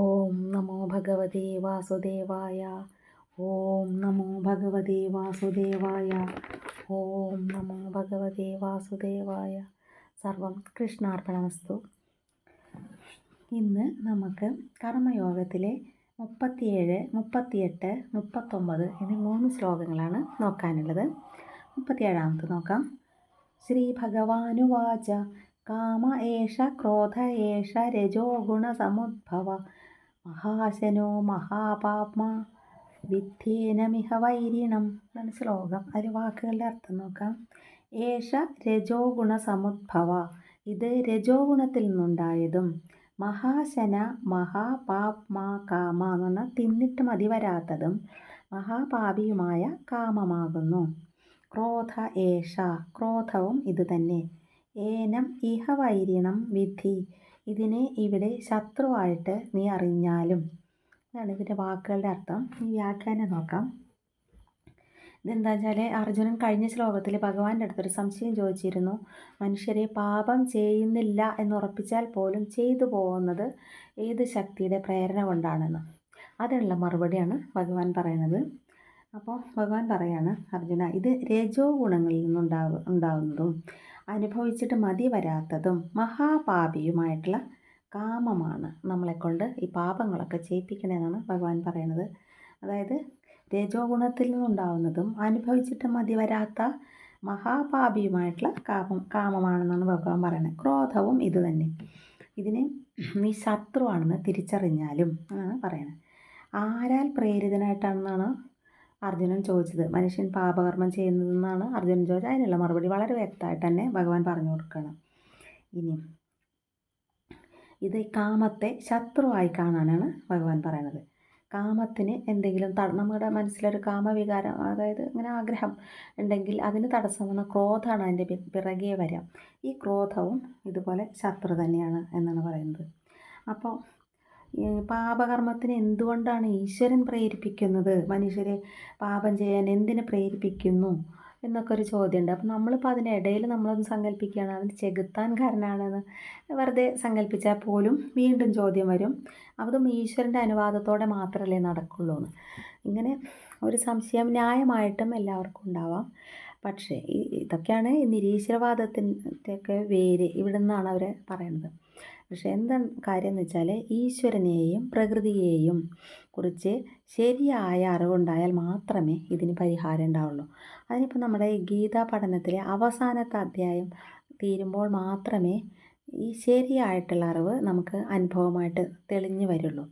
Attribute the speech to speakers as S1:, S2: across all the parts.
S1: ഓം നമോ ഭഗവതേ വാസുദേവായ. ഓം നമോ ഭഗവതേ വാസുദേവായ. ഓം നമോ ഭഗവതേ വാസുദേവായ. സർവം കൃഷ്ണാർപ്പണമസ്തു. ഇന്ന് നമുക്ക് കർമ്മയോഗത്തിലെ മുപ്പത്തിയേഴ് മുപ്പത്തിയെട്ട് മുപ്പത്തൊമ്പത് എന്നീ മൂന്ന് ശ്ലോകങ്ങളാണ് നോക്കാനുള്ളത്. മുപ്പത്തിയേഴാമത് നോക്കാം. ശ്രീ ഭഗവാനുവാച കാമ ഏഷ ക്രോധ ഏഷ രജോ ഗുണസമുദ്ഭവ മഹാശനോ മഹാപാപ്മ വിധ്യേനമിഹ വൈരിണം. എന്നാണ് ശ്ലോകം. അതിൽ വാക്കുകളുടെ അർത്ഥം നോക്കാം. ഏഷ രജോ ഗുണസമുദ്ഭവ ഇത് രജോ ഗുണത്തിൽ നിന്നുണ്ടായതും മഹാശന മഹാപാപ്മാ കാമ എന്ന് പറഞ്ഞാൽ തിന്നിട്ട് മതി വരാത്തതും മഹാപാപിയുമായ കാമമാകുന്നു. ക്രോധ ഏഷ. ക്രോധവും ഇത് തന്നെ. ഏനം ഇഹ വൈരിണം വിധി. ഇതിനെ ഇവിടെ ശത്രുവായിട്ട് നീ അറിഞ്ഞാലും. ഇതാണ് ഇതിന്റെ വാക്കുകളുടെ അർത്ഥം. ഈ വ്യാഖ്യാനം നോക്കാം. ഇതെന്താ വെച്ചാൽ അർജുനൻ കഴിഞ്ഞ ശ്ലോകത്തിൽ ഭഗവാന്റെ അടുത്തൊരു സംശയം ചോദിച്ചിരുന്നു. മനുഷ്യരെ പാപം ചെയ്യുന്നില്ല എന്ന് ഉറപ്പിച്ചാൽ പോലും ചെയ്തു പോകുന്നത് ഏത് ശക്തിയുടെ പ്രേരണ കൊണ്ടാണെന്ന്. അതിനുള്ള മറുപടിയാണ് ഭഗവാൻ പറയുന്നത്. അപ്പോൾ ഭഗവാൻ പറയാണ് അർജുന ഇത് രജോ ഗുണങ്ങളിൽ നിന്നുണ്ടാവ ഉണ്ടാകുന്നതും അനുഭവിച്ചിട്ട് മതി വരാത്തതും മഹാപാപിയുമായിട്ടുള്ള കാമമാണ് നമ്മളെക്കൊണ്ട് ഈ പാപങ്ങളൊക്കെ ചെയ്യിപ്പിക്കണമെന്നാണ് ഭഗവാൻ പറയുന്നത്. അതായത് രജോ ഗുണത്തിൽ നിന്നുണ്ടാവുന്നതും അനുഭവിച്ചിട്ട് മതി വരാത്ത മഹാപാപിയുമായിട്ടുള്ള കാമം കാമമാണെന്നാണ് ഭഗവാൻ പറയുന്നത്. ക്രോധവും ഇതുതന്നെ ഇതിനെ നീ ശത്രുവാണെന്ന് തിരിച്ചറിഞ്ഞാലും എന്നാണ് പറയുന്നത് ആരാൽ പ്രേരിതനായിട്ടാണെന്നാണ് അർജുനൻ ചോദിച്ചത്. മനുഷ്യൻ പാപകർമ്മം ചെയ്യുന്നതെന്നാണ് അർജുനൻ ചോദിച്ചത്. അതിനുള്ള മറുപടി വളരെ വ്യക്തമായിട്ട് തന്നെ ഭഗവാൻ പറഞ്ഞു കൊടുക്കുകയാണ് ഇനി ഇത് കാമത്തെ ശത്രുവായി കാണാനാണ് ഭഗവാൻ പറയുന്നത്. കാമത്തിന് എന്തെങ്കിലും നമ്മുടെ മനസ്സിലൊരു കാമവികാരം അതായത് ഇങ്ങനെ ആഗ്രഹം ഉണ്ടെങ്കിൽ അതിന് തടസ്സം വന്ന ക്രോധമാണ് അതിന്റെ പിറകെ വരാം. ഈ ക്രോധവും ഇതുപോലെ ശത്രു തന്നെയാണ് എന്നാണ് പറയുന്നത്. അപ്പോൾ പാപകർമ്മത്തിന് എന്തുകൊണ്ടാണ് ഈശ്വരൻ പ്രേരിപ്പിക്കുന്നത്? മനുഷ്യരെ പാപം ചെയ്യാൻ എന്തിന് പ്രേരിപ്പിക്കുന്നു? എന്നൊക്കെ ഒരു ചോദ്യമുണ്ട്. അപ്പം നമ്മളിപ്പോൾ അതിനിടയിൽ നമ്മളൊന്ന് സങ്കല്പിക്കുകയാണ്. അതിന് ചെകുത്താൻ കാരനാണെന്ന് വെറുതെ സങ്കല്പിച്ചാൽ പോലും വീണ്ടും ചോദ്യം വരും. അതും ഈശ്വരന്റെ അനുവാദത്തോടെ മാത്രമല്ലേ നടക്കുള്ളൂ എന്ന്. ഇങ്ങനെ ഒരു സംശയം ന്യായമായിട്ടും എല്ലാവർക്കും ഉണ്ടാവാം. പക്ഷേ ഇതൊക്കെയാണ് നിരീശ്വരവാദത്തിന്റെയൊക്കെ വേര് ഇവിടെ നിന്നാണ് അവർ പറയുന്നത്. പക്ഷെ എന്താ കാര്യം എന്ന് വെച്ചാൽ ഈശ്വരനെയും പ്രകൃതിയെയും കുറിച്ച് ശരിയായ അറിവുണ്ടായാൽ മാത്രമേ ഇതിന് പരിഹാരം ഉണ്ടാവുള്ളൂ. അതിനിപ്പോൾ നമ്മുടെ ഗീതാ പഠനത്തിലെ അവസാനത്തെ അധ്യായം തീരുമ്പോൾ മാത്രമേ ഈ ശരിയായിട്ടുള്ള അറിവ് നമുക്ക് അനുഭവമായിട്ട് തെളിഞ്ഞു വരുള്ളൂ.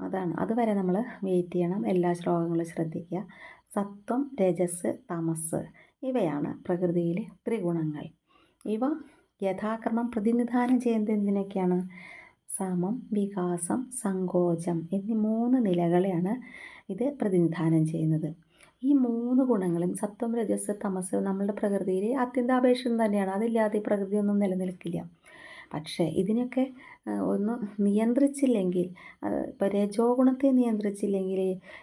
S1: അതാണ്. അതുവരെ നമ്മൾ വെയിറ്റ് ചെയ്യണം. എല്ലാ ശ്ലോകങ്ങളും ശ്രദ്ധിക്കുക. സത്വം രജസ് തമസ് ഇവയാണ് പ്രകൃതിയിലെ ത്രിഗുണങ്ങൾ. ഇവ യഥാക്രമം പ്രതിനിധാനം ചെയ്യുന്നത് എന്തിനൊക്കെയാണ്? സമം വികാസം സങ്കോചം എന്നീ മൂന്ന് നിലകളെയാണ് ഇത് പ്രതിനിധാനം ചെയ്യുന്നത്. ഈ മൂന്ന് ഗുണങ്ങളും സത്വം രജസ് തമസ് നമ്മളുടെ പ്രകൃതിയിൽ അത്യന്താപേക്ഷിതം തന്നെയാണ്. അതില്ലാതെ ഈ പ്രകൃതിയൊന്നും നിലനിൽക്കില്ല. പക്ഷേ ഇതിനൊക്കെ ഒന്ന് നിയന്ത്രിച്ചില്ലെങ്കിൽ ഇപ്പോൾ രജോ ഗുണത്തെ നിയന്ത്രിച്ചില്ലെങ്കിൽ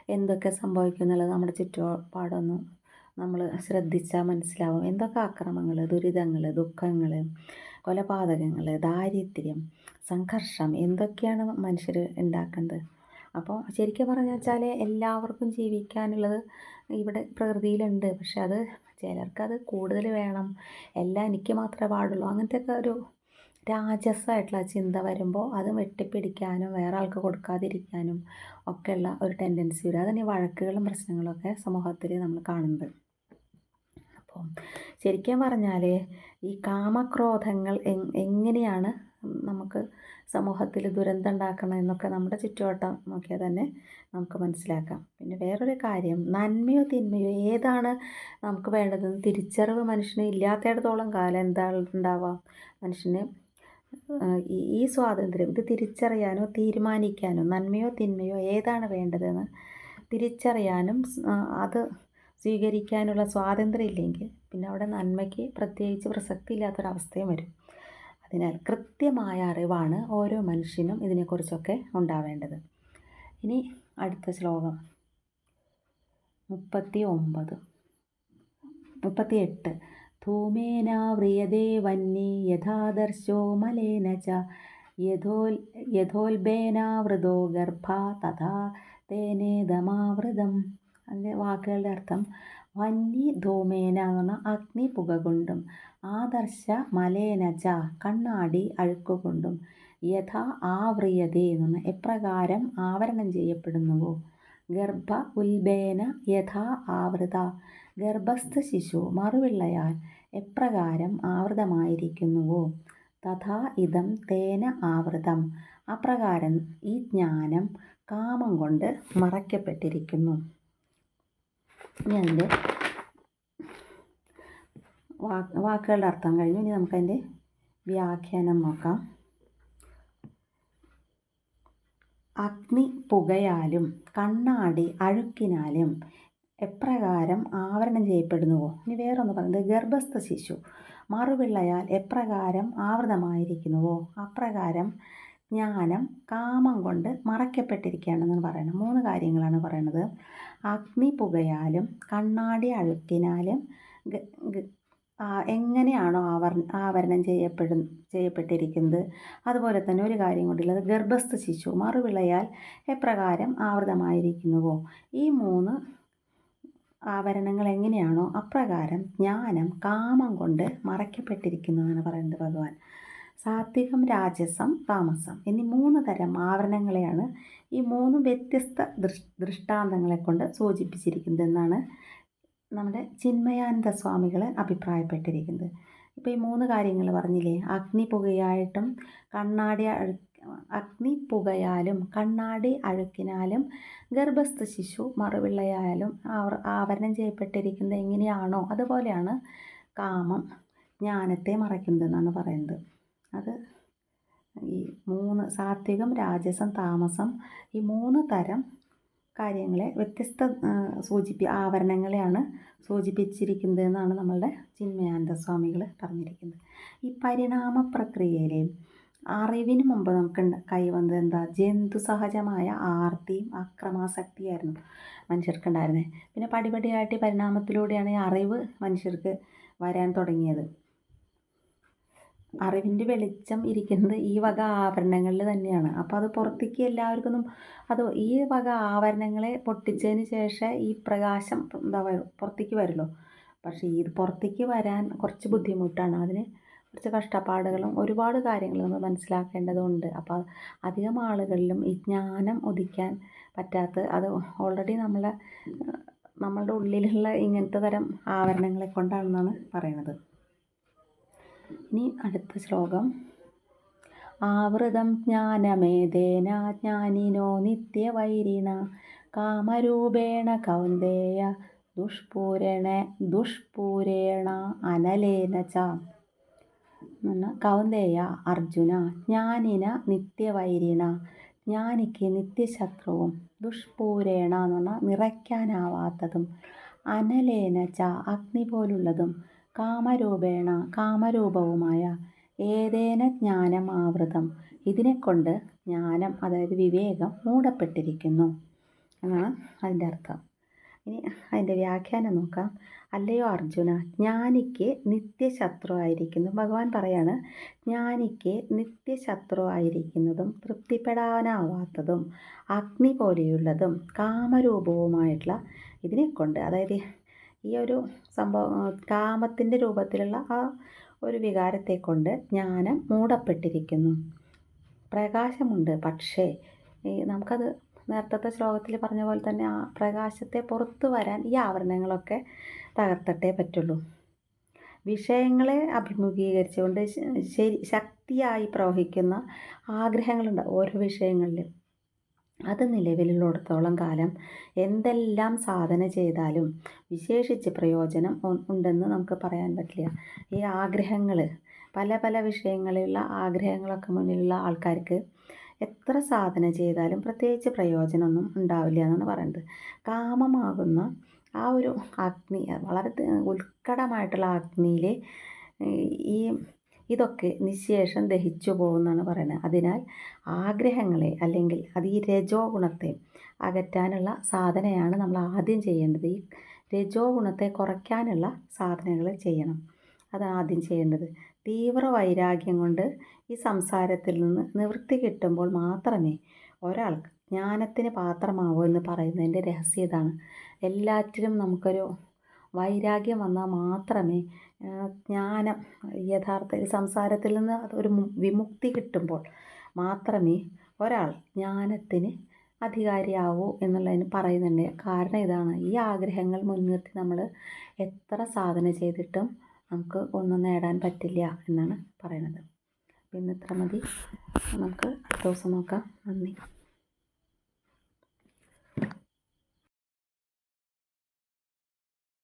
S1: എന്തൊക്കെ സംഭവിക്കും എന്നുള്ളത് നമ്മുടെ ചുറ്റുപാടൊന്നും നമ്മൾ ശ്രദ്ധിച്ചാൽ മനസ്സിലാവും. എന്തൊക്കെ അക്രമങ്ങൾ ദുരിതങ്ങൾ ദുഃഖങ്ങൾ കൊലപാതകങ്ങൾ ദാരിദ്ര്യം സംഘർഷം എന്തൊക്കെയാണ് മനുഷ്യർ ഉണ്ടാക്കുന്നത് അപ്പോൾ ശരിക്കും പറഞ്ഞു വെച്ചാൽ എല്ലാവർക്കും ജീവിക്കാനുള്ളത് ഇവിടെ പ്രകൃതിയിലുണ്ട്. പക്ഷെ അത് ചിലർക്കത് കൂടുതൽ വേണം. എല്ലാം എനിക്ക് മാത്രമേ പാടുള്ളൂ. അങ്ങനത്തെയൊക്കെ ഒരു രാജസമായിട്ടുള്ള ചിന്ത വരുമ്പോൾ അത് വെട്ടിപ്പിടിക്കാനും വേറെ ആൾക്ക് കൊടുക്കാതിരിക്കാനും ഒക്കെയുള്ള ഒരു ടെൻഡൻസി വരും. അതാണ് ഈ വഴക്കുകളും പ്രശ്നങ്ങളൊക്കെ സമൂഹത്തിൽ നമ്മൾ കാണുന്നത്. അപ്പം ശരിക്കും പറഞ്ഞാൽ ഈ കാമക്രോധങ്ങൾ എങ്ങനെയാണ് നമുക്ക് സമൂഹത്തിൽ ദുരന്തം ഉണ്ടാക്കണം എന്നൊക്കെ നമ്മുടെ ചുറ്റുവട്ടം നോക്കിയാൽ തന്നെ നമുക്ക് മനസ്സിലാക്കാം. പിന്നെ വേറൊരു കാര്യം നന്മയോ തിന്മയോ ഏതാണ് നമുക്ക് വേണ്ടതെന്ന് തിരിച്ചറിവ് മനുഷ്യന് ഇല്ലാത്തിടത്തോളം കാലം എന്താ ഉണ്ടാവാം? മനുഷ്യന് ഈ സ്വാതന്ത്ര്യം ഇത് തിരിച്ചറിയാനോ തീരുമാനിക്കാനോ നന്മയോ തിന്മയോ ഏതാണ് വേണ്ടതെന്ന് തിരിച്ചറിയാനും അത് സ്വീകരിക്കാനുള്ള സ്വാതന്ത്ര്യം ഇല്ലെങ്കിൽ പിന്നെ അവിടെ നന്മയ്ക്ക് പ്രത്യേകിച്ച് പ്രസക്തി ഇല്ലാത്തൊരവസ്ഥയും വരും. അതിനാൽ കൃത്യമായ അറിവാണ് ഓരോ മനുഷ്യനും ഇതിനെക്കുറിച്ചൊക്കെ ഉണ്ടാവേണ്ടത്. ഇനി അടുത്ത ശ്ലോകം. മുപ്പത്തി ഒമ്പത് മുപ്പത്തി എട്ട് ധൂമേന വ്രിയതേ വന്നി യഥാദർശോ മലേന ച യഥോൽ യഥോൽബേനാവൃതോ ഗർഭ തഥാ തേനേദമാവൃതം അതിന്റെ വാക്കുകളുടെ അർത്ഥം. വന്നി ധൂമേന എന്ന് പറഞ്ഞാൽ അഗ്നി പുക കൊണ്ടും ആദർശ മലേനജ കണ്ണാടി അഴുക്കുകൊണ്ടും യഥാ ആവ്രിയതേ എന്ന് പറഞ്ഞാൽ എപ്രകാരം ആവരണം ചെയ്യപ്പെടുന്നുവോ? ഗർഭ ഉൽബേന യഥാ ആവൃത. ഗർഭസ്ഥ ശിശു മറുവിള്ളയാൽ എപ്രകാരം ആവൃതമായിരിക്കുന്നുവോ? തഥാ ഇതം തേന ആവൃതം. അപ്രകാരം ഈ ജ്ഞാനം കാമം കൊണ്ട് മറയ്ക്കപ്പെട്ടിരിക്കുന്നു. ഇനി അതിന്റെ വാക്കുകളുടെ അർത്ഥം കഴിഞ്ഞു. ഇനി നമുക്കതിന്റെ വ്യാഖ്യാനം നോക്കാം. അഗ്നി പുകയാലും കണ്ണാടി അഴുക്കിനാലും എപ്രകാരം ആവരണം ചെയ്യപ്പെടുന്നുവോ? ഇനി വേറൊന്ന് പറയുന്നത് ഗർഭസ്ഥ ശിശു മറുപിള്ളയാൽ എപ്രകാരം ആവൃതമായിരിക്കുന്നുവോ? അപ്രകാരം ജ്ഞാനം കാമം കൊണ്ട് മറയ്ക്കപ്പെട്ടിരിക്കുകയാണെന്നാണ് പറയുന്നത്. മൂന്ന് കാര്യങ്ങളാണ് പറയുന്നത്. അഗ്നി പുകയാലും കണ്ണാടി അഴുക്കിനാലും എങ്ങനെയാണോ ആവർ ആവരണം ചെയ്യപ്പെടും ചെയ്യപ്പെട്ടിരിക്കുന്നത്. അതുപോലെ തന്നെ ഒരു കാര്യം കൊണ്ടുള്ളത് ഗർഭസ്ഥ ശിശു മറുവിളയാൽ എപ്രകാരം ആവൃതമായിരിക്കുന്നുവോ? ഈ മൂന്ന് ആവരണങ്ങൾ എങ്ങനെയാണോ അപ്രകാരം ജ്ഞാനം കാമം കൊണ്ട് മറയ്ക്കപ്പെട്ടിരിക്കുന്നതെന്ന് പറയുന്നത് ഭഗവാൻ. സാത്വികം രാജസം താമസം എന്നീ മൂന്ന് തരം ആവരണങ്ങളെയാണ് ഈ മൂന്ന് വ്യത്യസ്ത ദൃഷ് ദൃഷ്ടാന്തങ്ങളെ കൊണ്ട് സൂചിപ്പിച്ചിരിക്കുന്നതെന്നാണ് നമ്മുടെ ചിന്മയാനന്ദ സ്വാമികൾ അഭിപ്രായപ്പെട്ടിരിക്കുന്നത്. ഇപ്പോൾ ഈ മൂന്ന് കാര്യങ്ങൾ പറഞ്ഞില്ലേ? അഗ്നി പുകയായിട്ടും കണ്ണാടി അഗ്നി പുകയാലും കണ്ണാടി അഴുക്കിനാലും ഗർഭസ്ഥ ശിശു മറുവിള്ളയായാലും ആവരണം ചെയ്യപ്പെട്ടിരിക്കുന്നത് എങ്ങനെയാണോ അതുപോലെയാണ് കാമം ജ്ഞാനത്തെ മറയ്ക്കുന്നതെന്നാണ് പറയുന്നത്. അത് ഈ മൂന്ന് സാത്വികം രാജസം താമസം ഈ മൂന്ന് തരം കാര്യങ്ങളെ വ്യത്യസ്ത സൂചിപ്പി ആവരണങ്ങളെയാണ് സൂചിപ്പിച്ചിരിക്കുന്നത് എന്നാണ് നമ്മളുടെ ചിന്മയാനന്ദ സ്വാമികൾ പറഞ്ഞിരിക്കുന്നത്. ഈ പരിണാമ പ്രക്രിയയിലെയും അറിവിന് മുമ്പ് നമുക്ക് കൈവന്നത് എന്താ? ജന്തു സഹജമായ ആർത്തിയും അക്രമാസക്തിയായിരുന്നു മനുഷ്യർക്കുണ്ടായിരുന്നത് പിന്നെ പടിപടിയായിട്ട് പരിണാമത്തിലൂടെയാണ് ഈ അറിവ് മനുഷ്യർക്ക് വരാൻ തുടങ്ങിയത്. അറിവിന്റെ വെളിച്ചം ഇരിക്കുന്നത് ഈ വക ആഭരണങ്ങളിൽ തന്നെയാണ്. അപ്പോൾ അത് പുറത്തേക്ക് എല്ലാവർക്കൊന്നും അത് ഈ വക ആഭരണങ്ങളെ പൊട്ടിച്ചതിന് ശേഷം ഈ പ്രകാശം എന്താ പുറത്തേക്ക് വരുമല്ലോ. പക്ഷേ ഇത് പുറത്തേക്ക് വരാൻ കുറച്ച് ബുദ്ധിമുട്ടാണ്. അതിന് കുറച്ച് കഷ്ടപ്പാടുകളും ഒരുപാട് കാര്യങ്ങൾ നമ്മൾ മനസ്സിലാക്കേണ്ടതുണ്ട്. അപ്പോൾ അധികം ആളുകളിലും ഈ ജ്ഞാനം ഉദിക്കാൻ പറ്റാത്ത അത് ഓൾറെഡി നമ്മളെ നമ്മളുടെ ഉള്ളിലുള്ള ഇങ്ങനത്തെ തരം ആവരണങ്ങളെ കൊണ്ടാണെന്നാണ് പറയുന്നത്. ഇനി അടുത്ത ശ്ലോകം. ആവൃതം ജ്ഞാനമേതേന ജ്ഞാനിനോ നിത്യവൈരിണ കാമരൂപേണ കൗന്ദേയ ദുഷ്പൂരണ ദുഷ്പൂരേണ അനലേന ച. കൗന്ദേയ അർജുന ജ്ഞാനിന നിത്യവൈരിണ ജ്ഞാനിക്ക് നിത്യശത്രുവും ദുഷ്പൂരേണ എന്ന് പറഞ്ഞാൽ നിറയ്ക്കാനാവാത്തതും അനലേന ച അഗ്നി പോലുള്ളതും കാമരൂപേണ കാമരൂപവുമായ ഏതേന ജ്ഞാനം ആവൃതം ഇതിനെക്കൊണ്ട് ജ്ഞാനം അതായത് വിവേകം മൂടപ്പെട്ടിരിക്കുന്നു. എന്നാണ് അതിന്റെ അർത്ഥം. ഇനി അതിന്റെ വ്യാഖ്യാനം നോക്കാം. അല്ലയോ അർജുന ജ്ഞാനിക്ക് നിത്യശത്രു ആയിരിക്കുന്നു. ഭഗവാൻ പറയാണ് ജ്ഞാനിക്ക് നിത്യശത്രു ആയിരിക്കുന്നതും തൃപ്തിപ്പെടാനാവാത്തതും അഗ്നി പോലെയുള്ളതും കാമരൂപവുമായിട്ടുള്ള ഇതിനെക്കൊണ്ട് അതായത് ഈ ഒരു സംഭവം കാമത്തിന്റെ രൂപത്തിലുള്ള ആ ഒരു വികാരത്തെ കൊണ്ട് ജ്ഞാനം മൂടപ്പെട്ടിരിക്കുന്നു. പ്രകാശമുണ്ട്. പക്ഷേ നമുക്കത് നേരത്തെ ശ്ലോകത്തിൽ പറഞ്ഞ പോലെ തന്നെ ആ പ്രകാശത്തെ പുറത്തു വരാൻ ഈ ആവരണങ്ങളൊക്കെ തകർത്തട്ടേ പറ്റുള്ളൂ. വിഷയങ്ങളെ അഭിമുഖീകരിച്ചുകൊണ്ട് ശരി ശക്തിയായി പ്രവഹിക്കുന്ന ആഗ്രഹങ്ങളുണ്ട് ഓരോ വിഷയങ്ങളിലും. അത് നിലവിലുള്ളിടത്തോളം കാലം എന്തെല്ലാം സാധന ചെയ്താലും വിശേഷിച്ച് പ്രയോജനം ഉണ്ടെന്ന് നമുക്ക് പറയാൻ പറ്റില്ല. ഈ ആഗ്രഹങ്ങൾ പല പല വിഷയങ്ങളിലുള്ള ആഗ്രഹങ്ങളൊക്കെ മുന്നിലുള്ള ആൾക്കാർക്ക് എത്ര സാധന ചെയ്താലും പ്രത്യേകിച്ച് പ്രയോജനമൊന്നും ഉണ്ടാവില്ല എന്നാണ് പറയുന്നത് കാമമാകുന്ന ആ ഒരു അഗ്നി വളരെ ഉത്കടമായിട്ടുള്ള അഗ്നിയിൽ ഈ ഇതൊക്കെ നിശേഷം ദഹിച്ചു പോകുമെന്നാണ് പറയുന്നത്. അതിനാൽ ആഗ്രഹങ്ങളെ അല്ലെങ്കിൽ അത് ഈ രജോ ഗുണത്തെ അകറ്റാനുള്ള സാധനയാണ് നമ്മൾ ആദ്യം ചെയ്യേണ്ടത്. ഈ രജോ ഗുണത്തെ കുറയ്ക്കാനുള്ള സാധനങ്ങൾ ചെയ്യണം. അതാണ് ആദ്യം ചെയ്യേണ്ടത്. തീവ്ര വൈരാഗ്യം കൊണ്ട് ഈ സംസാരത്തിൽ നിന്ന് നിവൃത്തി കിട്ടുമ്പോൾ മാത്രമേ ഒരാൾക്ക് ജ്ഞാനത്തിന് പാത്രമാവൂ എന്ന് പറയുന്നതിന്റെ രഹസ്യം ഇതാണ്. എല്ലാറ്റിലും നമുക്കൊരു വൈരാഗ്യം വന്നാൽ മാത്രമേ ജ്ഞാനം യഥാർത്ഥ സംസാരത്തിൽ നിന്ന് ഒരു വിമുക്തി കിട്ടുമ്പോൾ മാത്രമേ ഒരാൾ ജ്ഞാനത്തിന് അധികാരിയാവൂ എന്നുള്ളതിന് പറയുന്നുണ്ട്. കാരണം ഇതാണ് ഈ ആഗ്രഹങ്ങൾ മുൻനിർത്തി നമ്മൾ എത്ര സാധന ചെയ്തിട്ടും നമുക്ക് ഒന്നും നേടാൻ പറ്റില്ല എന്നാണ് പറയുന്നത്. ഇന്ന് ഇത്ര മതി. നമുക്ക് അടുത്ത ദിവസം നോക്കാം. നന്ദി.